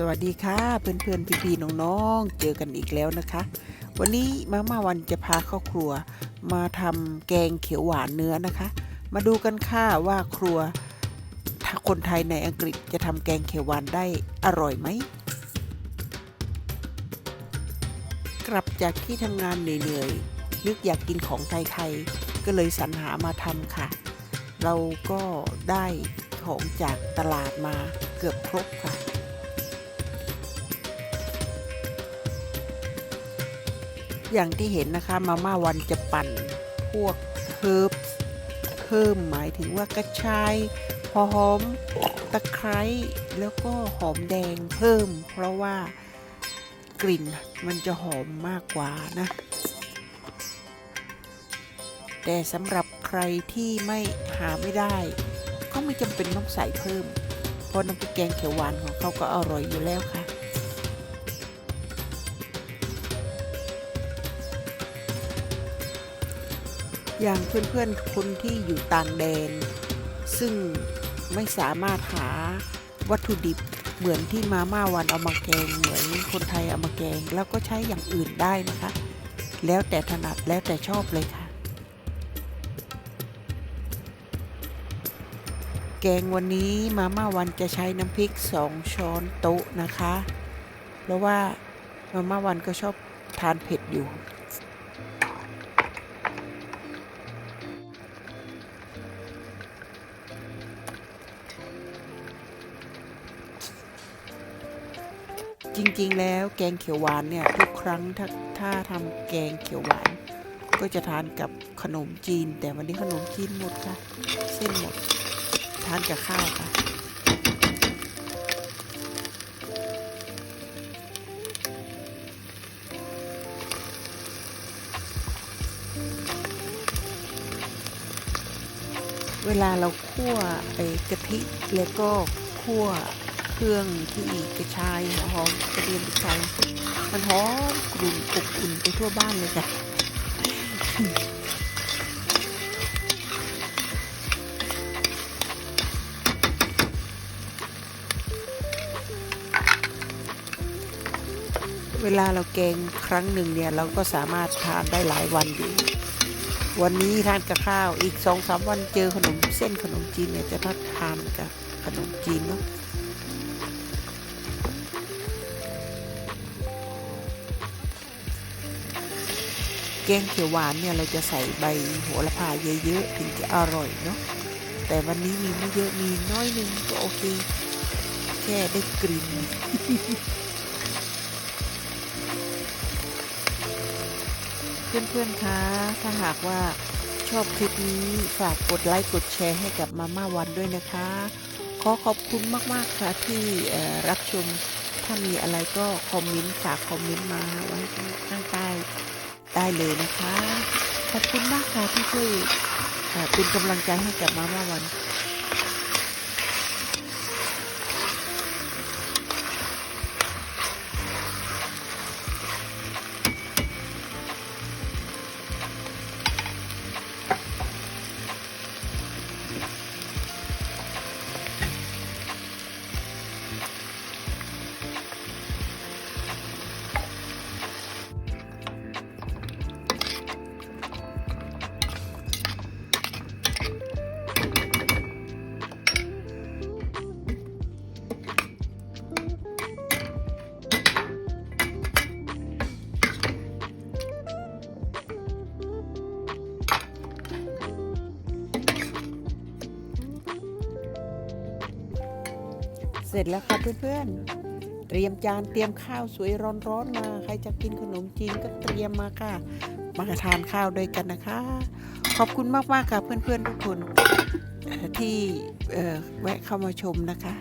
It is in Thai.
สวัสดีค่ะเพื่อนๆพี่ๆน้องๆเจอกันอีกแล้วนะคะ วันนี้มาม่าวันจะพาครอบครัว มาทำแกงเขียวหวานเนื้อนะคะ มาดูกันค่ะว่าครัวถ้าคนไทยในอังกฤษจะทำแกงเขียวหวานได้อร่อยไหมกลับจากที่ทำงานเหนื่อยๆนึกอยากกินของไทยๆก็เลยสรรหามาทำค่ะ เราก็ได้ของจากตลาดมาเกือบครบค่ะ อย่างที่เห็นนะคะมาม่าวันจะปั่นพวกเฮิร์บเพิ่มหมายถึงว่ากระชายหอมตะไคร้แล้วก็หอมแดงเพิ่ม เพราะว่ากลิ่นมันจะหอมมากกว่านะ แต่สำหรับใครที่ไม่หาไม่ได้ ก็ไม่จำเป็นต้องใส่เพิ่ม เพราะน้ำพริกแกงเขียวหวานของเขาก็อร่อยอยู่แล้วค่ะ อย่างเพื่อนๆคนที่อยู่ต่างแดน ซึ่งไม่สามารถหาวัตถุดิบเหมือนที่มาม่าวันเอามาแกงเหมือนคนไทยเอามาแกง แล้วก็ใช้อย่างอื่นได้นะคะ แล้วแต่ถนัดแล้วแต่ชอบเลยค่ะ แกงวันนี้มาม่าวันจะใช้น้ำพริก2ช้อนโต๊ะนะคะ เพราะว่ามาม่าวันก็ชอบทานเผ็ดอยู่ จริงๆ แล้วแกงเขียวหวานเนี่ยทุกครั้งถ้าถ้าทำแกงเขียวหวาน ก็จะทานกับขนมจีน แต่วันนี้ขนมจีนหมดค่ะ เส้นหมด ทานกับข้าวค่ะเวลาเราคั่วไอ้กะทิแล้วก็คั่ว เครื่องที่กระชายหัวหอมกระเทียมพริกไทยมันหอมกลุ่นอบอุ่นไปทั่วบ้านเลยค่ะเวลาเราแกงครั้งหนึ่งเนี่ย เราก็สามารถทานได้หลายวันอยู่ วันนี้ทานกับข้าวอีกสองสามวันเจอขนมเส้นขนมจีนเนี่ยจะทัดทานกับขนมจีนเนาะ แกงเขียวหวานเนี่ยเราจะใส่ใบโหระพาเยอะๆถึงจะอร่อยเนาะแต่วันนี้มีไม่เยอะมีน้อยหนึ่งก็โอเค แค่ได้กลิ่นเพื่อนๆคะถ้าหากว่าชอบคลิปนี้ฝากกดไลค์กดแชร์ให้กับมาม่าวันด้วยนะคะ ขอขอบคุณมากๆค่ะที่รับชมถ้ามีอะไรก็คอมเมนต์ฝากคอมเมนต์มาไว้ข้างใต้ ได้เลยนะคะ ขอบคุณมากค่ะที่ช่วยเป็นกำลังใจให้กับมาม่าวัน เสร็จแล้วค่ะเพื่อนๆ เตรียมจานเตรียมข้าวสวยร้อนๆมา ใครจะกินขนมจีนก็เตรียมมาค่ะ มาทานข้าวด้วยกันนะคะ ขอบคุณมากๆค่ะเพื่อนๆทุกคนที่แวะเข้ามาชมนะคะ